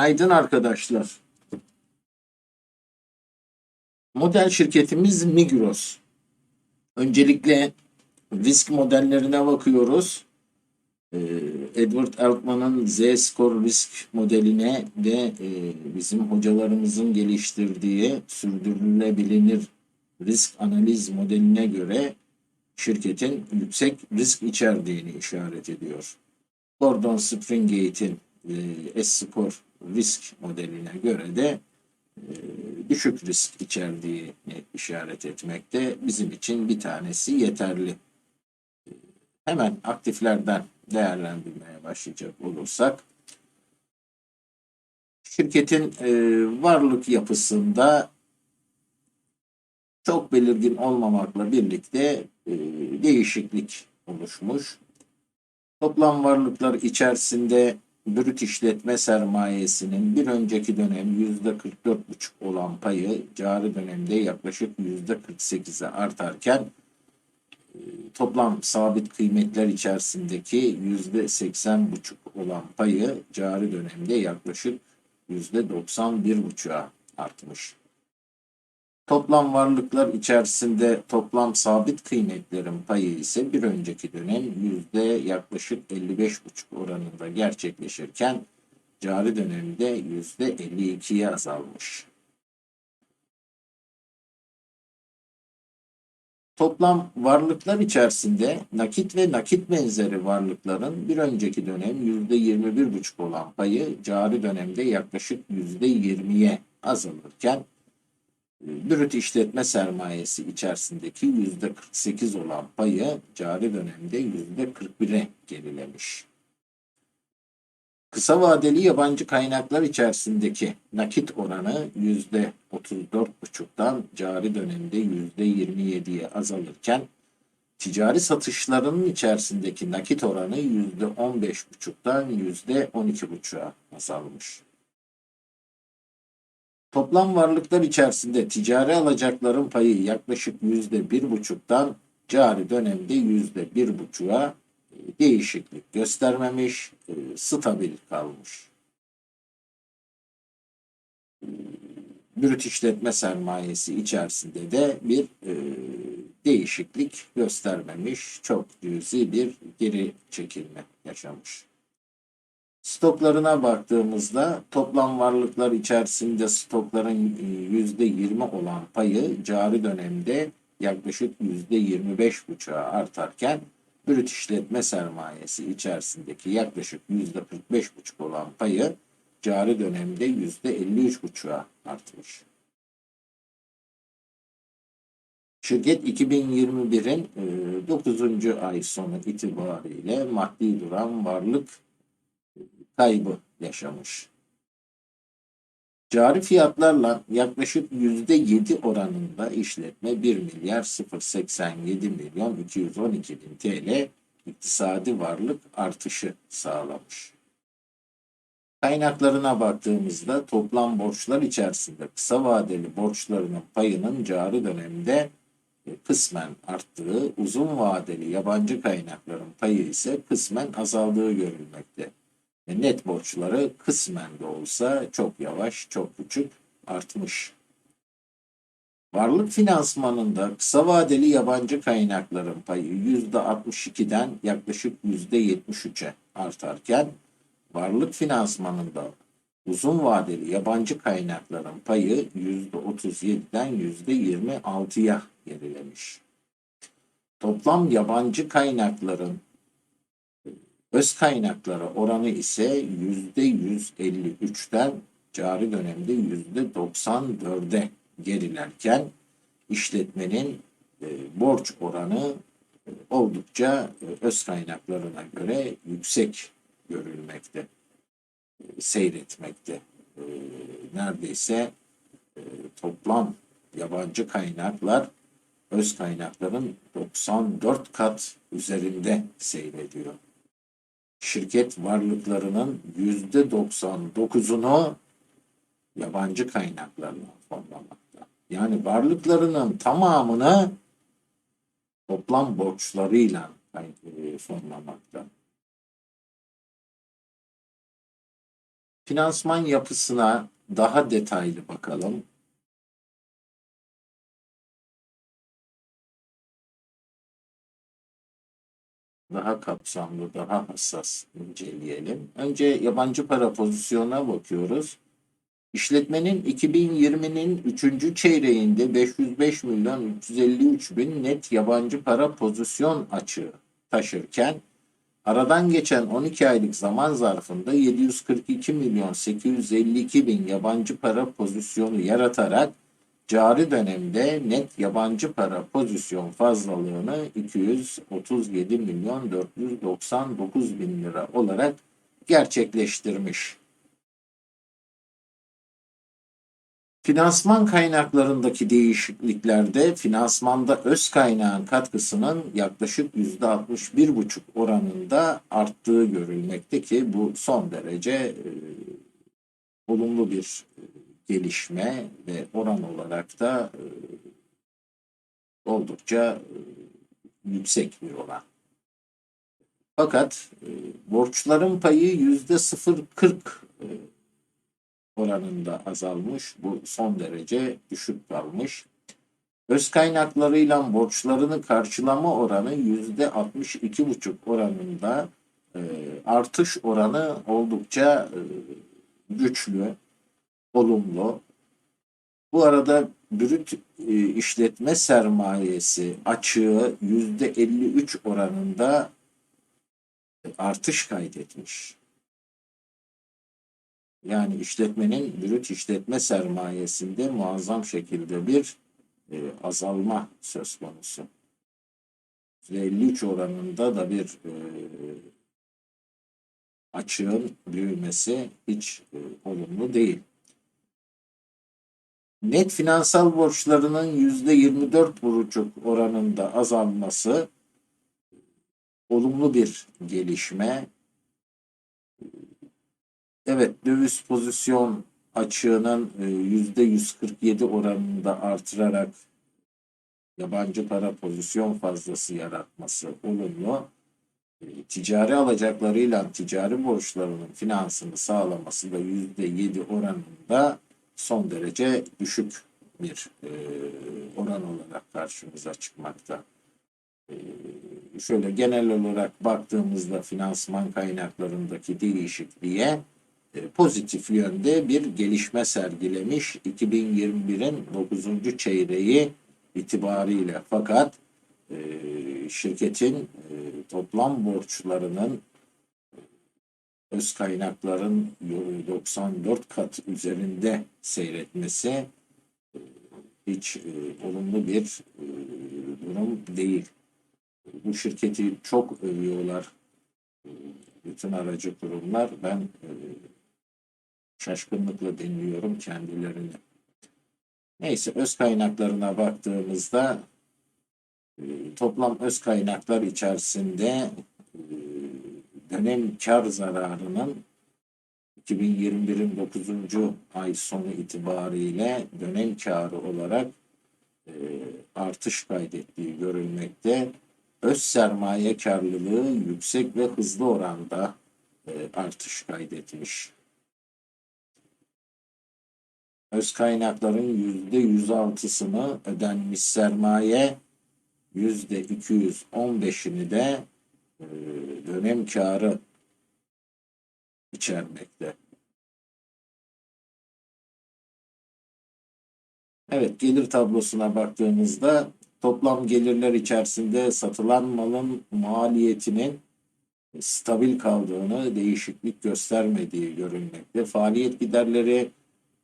Günaydın arkadaşlar. Model şirketimiz Migros. Öncelikle risk modellerine bakıyoruz. Ee, Edward Elkman'ın Z-Score risk modeline ve e, bizim hocalarımızın geliştirdiği sürdürülebilir risk analiz modeline göre şirketin yüksek risk içerdiğini işaret ediyor. Gordon Springgate'in e, S-Score risk modeline göre de e, düşük risk içerdiğini işaret etmekte. Bizim için bir tanesi yeterli. Hemen aktiflerden değerlendirmeye başlayacak olursak şirketin e, varlık yapısında çok belirgin olmamakla birlikte e, değişiklik oluşmuş. Toplam varlıklar içerisinde brüt işletme sermayesinin bir önceki dönem yüzde 44,5 olan payı cari dönemde yaklaşık yüzde 48'e artarken e, toplam sabit kıymetler içerisindeki yüzde 80,5 olan payı cari dönemde yaklaşık yüzde 91,5'a artmış. Toplam varlıklar içerisinde toplam sabit kıymetlerin payı ise bir önceki dönem yüzde yaklaşık 55,5 oranında gerçekleşirken cari dönemde yüzde 52'ye azalmış. Toplam varlıklar içerisinde nakit ve nakit benzeri varlıkların bir önceki dönem yüzde 21,5 olan payı cari dönemde yaklaşık yüzde 20'ye azalırken brüt işletme sermayesi içerisindeki yüzde 48 olan payı cari dönemde yüzde 41'e gerilemiş. Kısa vadeli yabancı kaynaklar içerisindeki nakit oranı yüzde 34,5'tan cari dönemde yüzde 27'ye azalırken ticari satışlarının içerisindeki nakit oranı yüzde 15,5'tan yüzde 12,5'a azalmış. Toplam varlıklar içerisinde ticari alacakların payı yaklaşık yüzde bir buçuktan cari dönemde yüzde bir buçuğa e, değişiklik göstermemiş, e, stabil kalmış. E, Brüt işletme sermayesi içerisinde de bir değişiklik göstermemiş, çok cüzi bir geri çekilme yaşamış. Stoklarına baktığımızda toplam varlıklar içerisinde stokların yüzde 20 olan payı cari dönemde yaklaşık yüzde 25,5'a artarken brüt işletme sermayesi içerisindeki yaklaşık yüzde 45,5 olan payı cari dönemde yüzde 53,5'a artmış. Şirket 2021'in 9. ay sonu itibariyle maddi duran varlık kaybı yaşamış. Cari fiyatlarla yaklaşık yüzde yedi oranında işletme 1 milyar 087 milyon 212 bin TL iktisadi varlık artışı sağlamış. Kaynaklarına baktığımızda toplam borçlar içerisinde kısa vadeli borçlarının payının cari dönemde e, kısmen arttığı, uzun vadeli yabancı kaynakların payı ise kısmen azaldığı görülmekte net borçları kısmen de olsa çok yavaş, çok küçük artmış. Varlık finansmanında kısa vadeli yabancı kaynakların payı %62'den yaklaşık %73'e artarken varlık finansmanında uzun vadeli yabancı kaynakların payı %37'den %26'ya gerilemiş. Toplam yabancı kaynakların Öz kaynaklara oranı ise %153'ten cari dönemde %94'e gerilerken işletmenin e, borç oranı e, oldukça e, öz kaynaklarına göre yüksek görülmekte, e, seyretmekte. Neredeyse toplam yabancı kaynaklar öz kaynakların 94 kat üzerinde seyrediyor şirket varlıklarının yüzde 99'unu yabancı kaynaklarla fonlamakta. Yani varlıklarının tamamını toplam borçlarıyla e, fonlamakta. Finansman yapısına daha detaylı bakalım. Daha kapsamlı, daha hassas inceleyelim. Önce yabancı para pozisyonuna bakıyoruz. İşletmenin 2020'nin 3. çeyreğinde 505 milyon 353 bin net yabancı para pozisyon açığı taşırken aradan geçen 12 aylık zaman zarfında 742 milyon 852 bin yabancı para pozisyonu yaratarak cari dönemde net yabancı para pozisyon fazlalığını 237 milyon 499 bin lira olarak gerçekleştirmiş. Finansman kaynaklarındaki değişikliklerde finansmanda öz kaynağın katkısının yaklaşık %61,5 oranında arttığı görülmekte ki bu son derece e, olumlu bir e, gelişme ve oran olarak da e, oldukça e, yüksek bir oran. Fakat e, borçların payı yüzde 0.40 e, oranında azalmış. Bu son derece düşük kalmış. Öz kaynaklarıyla borçlarını karşılama oranı yüzde 62,5 oranında artış oranı oldukça güçlü, olumlu. Bu arada brüt e, işletme sermayesi açığı yüzde 53 oranında artış kaydetmiş. Yani işletmenin brüt işletme sermayesinde muazzam şekilde bir e, azalma söz konusu. %53 oranında da bir e, açığın büyümesi hiç olumlu değil. Net finansal borçlarının %24,5 oranında azalması olumlu bir gelişme. Evet, döviz pozisyon açığının %147 oranında artırarak yabancı para pozisyon fazlası yaratması olumlu. E, ticari alacaklarıyla ticari borçlarının finansını sağlaması da %7 oranında son derece düşük bir e, oran olarak karşımıza çıkmakta. E, şöyle genel olarak baktığımızda finansman kaynaklarındaki değişikliğe e, pozitif yönde bir gelişme sergilemiş 2021'in 9. çeyreği itibariyle fakat e, şirketin e, toplam borçlarının öz kaynakların 94 kat üzerinde seyretmesi hiç olumlu bir durum değil. Bu şirketi çok övüyorlar bütün aracı kurumlar. Ben şaşkınlıkla dinliyorum kendilerini. Neyse öz kaynaklarına baktığımızda e, toplam öz kaynaklar içerisinde e, dönem kar zararının 2021'in 9. ay sonu itibariyle dönem karı olarak e, artış kaydettiği görülmekte. Öz sermaye karlılığı yüksek ve hızlı oranda artış kaydetmiş öz kaynakların yüzde yüz altısını ödenmiş sermaye yüzde iki yüz on beşini de e, dönem karı içermekte. Evet gelir tablosuna baktığımızda toplam gelirler içerisinde satılan malın maliyetinin stabil kaldığını, değişiklik göstermediği görülmekte. Faaliyet giderleri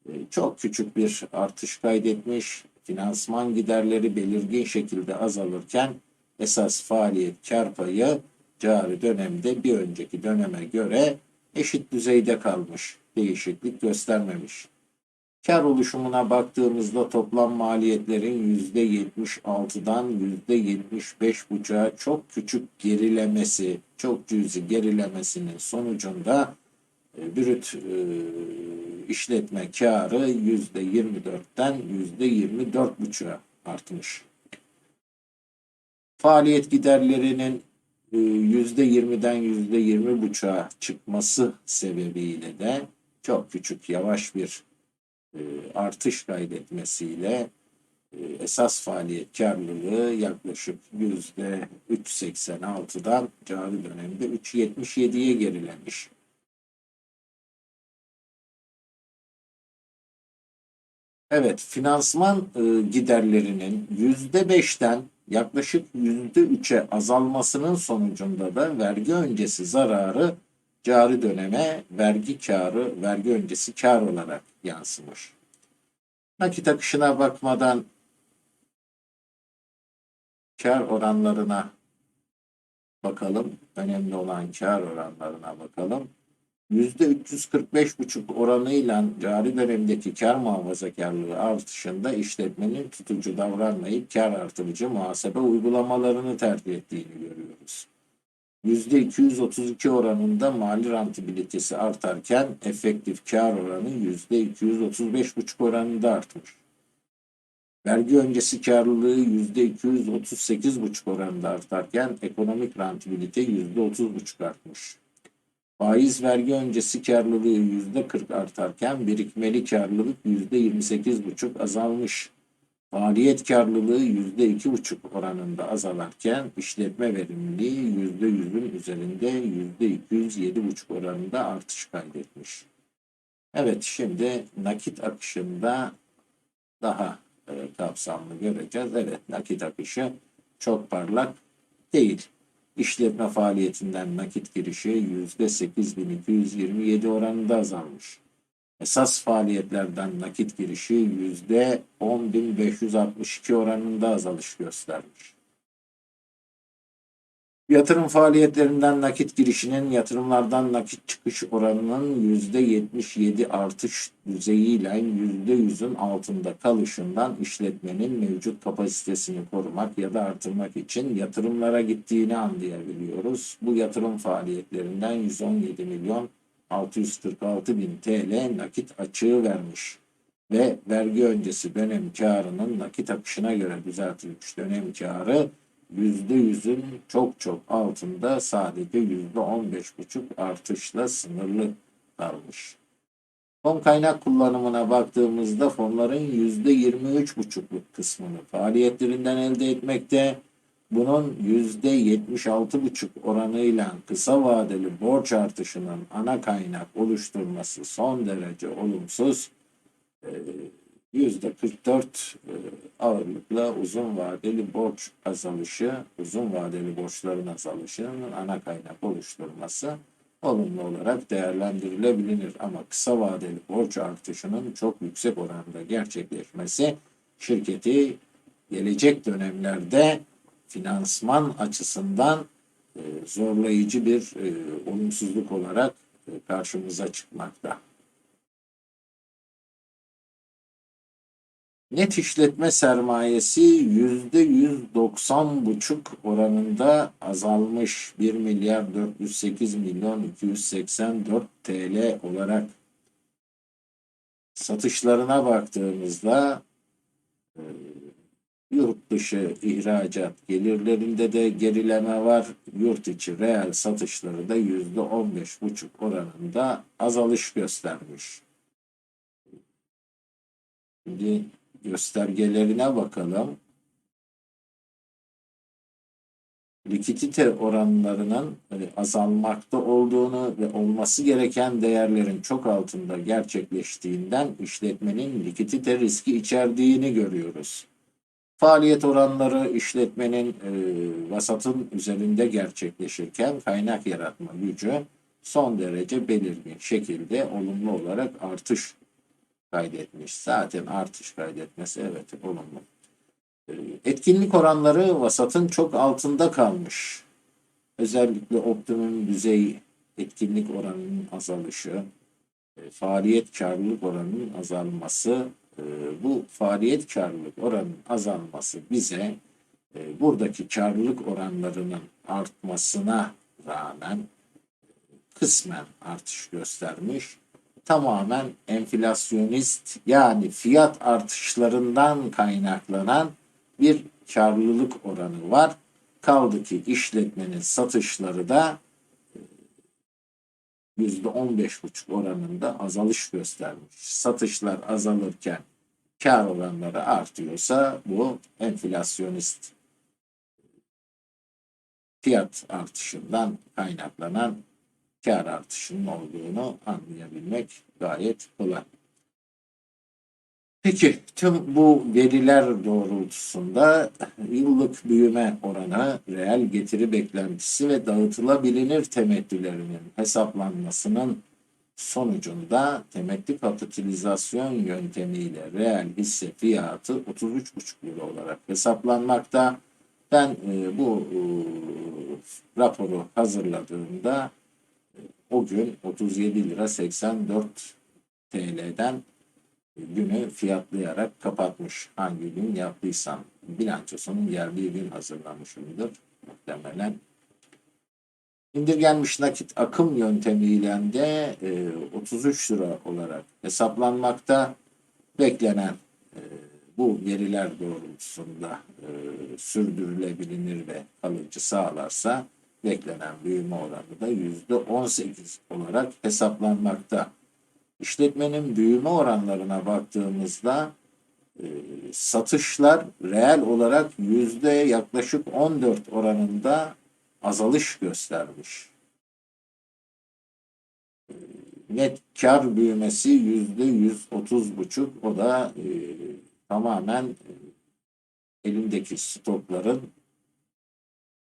e, çok küçük bir artış kaydetmiş. Finansman giderleri belirgin şekilde azalırken esas faaliyet kar payı cari dönemde bir önceki döneme göre eşit düzeyde kalmış. Değişiklik göstermemiş. Kar oluşumuna baktığımızda toplam maliyetlerin %76'dan %75,5'a çok küçük gerilemesi, çok cüzi gerilemesinin sonucunda e, brüt e, işletme karı yüzde 24'ten yüzde 24,5'a artmış. Faaliyet giderlerinin %20'den yüzde 20,5'a çıkması sebebiyle de çok küçük yavaş bir e, artış kaydetmesiyle e, esas faaliyet karlılığı yaklaşık yüzde 3.86'dan cari dönemde 3.77'ye gerilemiş. Evet, finansman e, giderlerinin yüzde beşten yaklaşık yüzde üçe azalmasının sonucunda da vergi öncesi zararı cari döneme vergi karı, vergi öncesi kar olarak yansımış. Nakit akışına bakmadan kar oranlarına bakalım. Önemli olan kar oranlarına bakalım. %345,5 oranıyla cari dönemdeki kar muhafazakarlığı artışında işletmenin tutucu davranmayıp kar artırıcı muhasebe uygulamalarını tercih ettiğini görüyoruz. %232 oranında mali rentabilitesi artarken efektif kar oranı %235,5 oranında artmış. Vergi öncesi karlılığı %238,5 oranında artarken ekonomik rentabilite %30,5 artmış. Faiz vergi öncesi karlılığı %40 artarken birikmeli karlılık %28,5 azalmış. Faaliyet karlılığı %2,5 oranında azalarken işletme verimliliği %100'ün üzerinde %207,5 oranında artış kaydetmiş. Evet şimdi nakit akışında daha e, kapsamlı göreceğiz. Evet nakit akışı çok parlak değil. İşletme faaliyetinden nakit girişi %8227 oranında azalmış. Esas faaliyetlerden nakit girişi %10.562 oranında azalış göstermiş. Yatırım faaliyetlerinden nakit girişinin yatırımlardan nakit çıkış oranının %77 artış düzeyiyle %100'ün altında kalışından işletmenin mevcut kapasitesini korumak ya da artırmak için yatırımlara gittiğini anlayabiliyoruz. Bu yatırım faaliyetlerinden 117 milyon 646 bin TL nakit açığı vermiş ve vergi öncesi dönem karının nakit akışına göre düzeltilmiş dönem karı %100'ün çok çok altında sadece %15,5 artışla sınırlı kalmış. Fon kaynak kullanımına baktığımızda fonların %23,5'luk kısmını faaliyetlerinden elde etmekte, bunun %76,5 oranıyla kısa vadeli borç artışının ana kaynak oluşturması son derece olumsuz. %44 e, ağırlıkla uzun vadeli borç azalışı, uzun vadeli borçların azalışının ana kaynak oluşturması olumlu olarak değerlendirilebilir. Ama kısa vadeli borç artışının çok yüksek oranda gerçekleşmesi şirketi gelecek dönemlerde finansman açısından e, zorlayıcı bir e, olumsuzluk olarak karşımıza çıkmakta. Net işletme sermayesi yüzde 190,5 oranında azalmış 1 milyar 408 milyon 284 TL olarak satışlarına baktığımızda e, yurt dışı ihracat gelirlerinde de gerileme var. Yurt içi reel satışları da yüzde 15,5 oranında azalış göstermiş. Şimdi göstergelerine bakalım. Likidite oranlarının e, azalmakta olduğunu ve olması gereken değerlerin çok altında gerçekleştiğinden işletmenin likidite riski içerdiğini görüyoruz. Faaliyet oranları işletmenin e, vasatın üzerinde gerçekleşirken kaynak yaratma gücü son derece belirgin şekilde olumlu olarak artış kaydetmiş. Zaten artış kaydetmesi evet olumlu. Ee, etkinlik oranları vasatın çok altında kalmış. Özellikle optimum düzey etkinlik oranının azalışı, e, faaliyet karlılık oranının azalması, e, bu faaliyet karlılık oranının azalması bize e, buradaki karlılık oranlarının artmasına rağmen kısmen artış göstermiş tamamen enflasyonist yani fiyat artışlarından kaynaklanan bir karlılık oranı var. Kaldı ki işletmenin satışları da %15,5 oranında azalış göstermiş. Satışlar azalırken kar oranları artıyorsa bu enflasyonist fiyat artışından kaynaklanan kar artışının olduğunu anlayabilmek gayet kolay. Peki tüm bu veriler doğrultusunda yıllık büyüme oranı, reel getiri beklentisi ve dağıtılabilir temettülerinin hesaplanmasının sonucunda temettü kapitalizasyon yöntemiyle reel hisse fiyatı 33,5 lira olarak hesaplanmakta. Ben e, bu e, raporu hazırladığımda e, o gün 37 lira 84 TL'den günü fiyatlayarak kapatmış. Hangi gün yaptıysam bilançosunun geldiği gün hazırlamışımdır muhtemelen. İndirgenmiş nakit akım yöntemiyle de e, 33 lira olarak hesaplanmakta. Beklenen e, bu veriler doğrultusunda e, sürdürülebilir ve kalıcı sağlarsa beklenen büyüme oranı da %18 olarak hesaplanmakta. İşletmenin büyüme oranlarına baktığımızda e, satışlar reel olarak yüzde yaklaşık 14 oranında azalış göstermiş. E, Net kar büyümesi yüzde 130 buçuk. O da e, tamamen e, elindeki stokların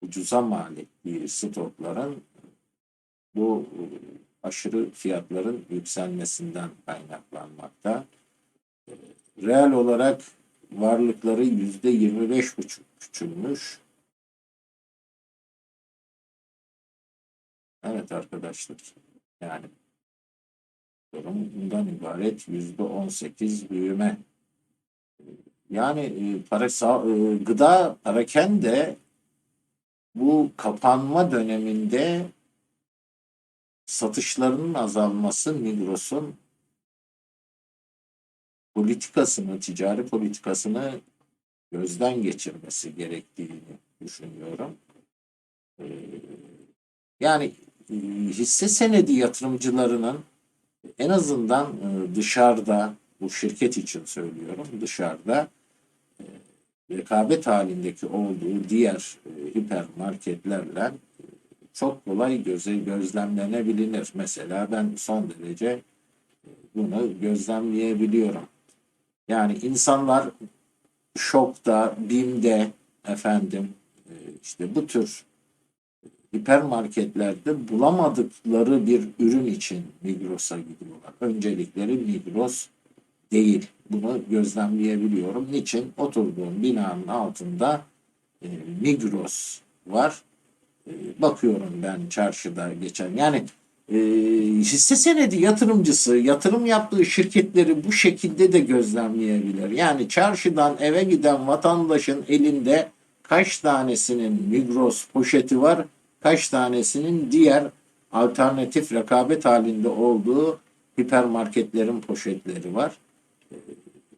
ucuza mal ettiği stokların bu e, aşırı fiyatların yükselmesinden kaynaklanmakta. E, Reel olarak varlıkları yüzde 25 buçuk küçülmüş. Evet arkadaşlar. Yani durum bundan ibaret yüzde 18 büyüme. Yani e, para sa- e, gıda parakende bu kapanma döneminde satışlarının azalması Migros'un politikasını, ticari politikasını gözden geçirmesi gerektiğini düşünüyorum. Ee, yani e, hisse senedi yatırımcılarının en azından e, dışarıda, bu şirket için söylüyorum, dışarıda rekabet halindeki olduğu diğer e, hipermarketlerle e, çok kolay göze gözlemlenebilir. Mesela ben son derece e, bunu gözlemleyebiliyorum. Yani insanlar şokta, BİM'de efendim işte bu tür hipermarketlerde bulamadıkları bir ürün için Migros'a gidiyorlar. Öncelikleri Migros değil. Bunu gözlemleyebiliyorum. Niçin? Oturduğum binanın altında e, Migros var. E, bakıyorum ben çarşıda geçen. Yani e, hisse senedi yatırımcısı yatırım yaptığı şirketleri bu şekilde de gözlemleyebilir. Yani çarşıdan eve giden vatandaşın elinde kaç tanesinin Migros poşeti var, kaç tanesinin diğer alternatif rekabet halinde olduğu hipermarketlerin poşetleri var.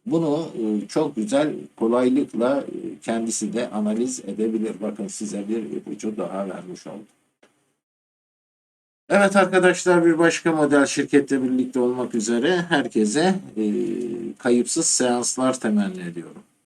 Bunu e, çok güzel kolaylıkla e, kendisi de analiz edebilir. Bakın size bir ipucu daha vermiş oldum. Evet arkadaşlar bir başka model şirkette birlikte olmak üzere herkese e, kayıpsız seanslar temenni ediyorum.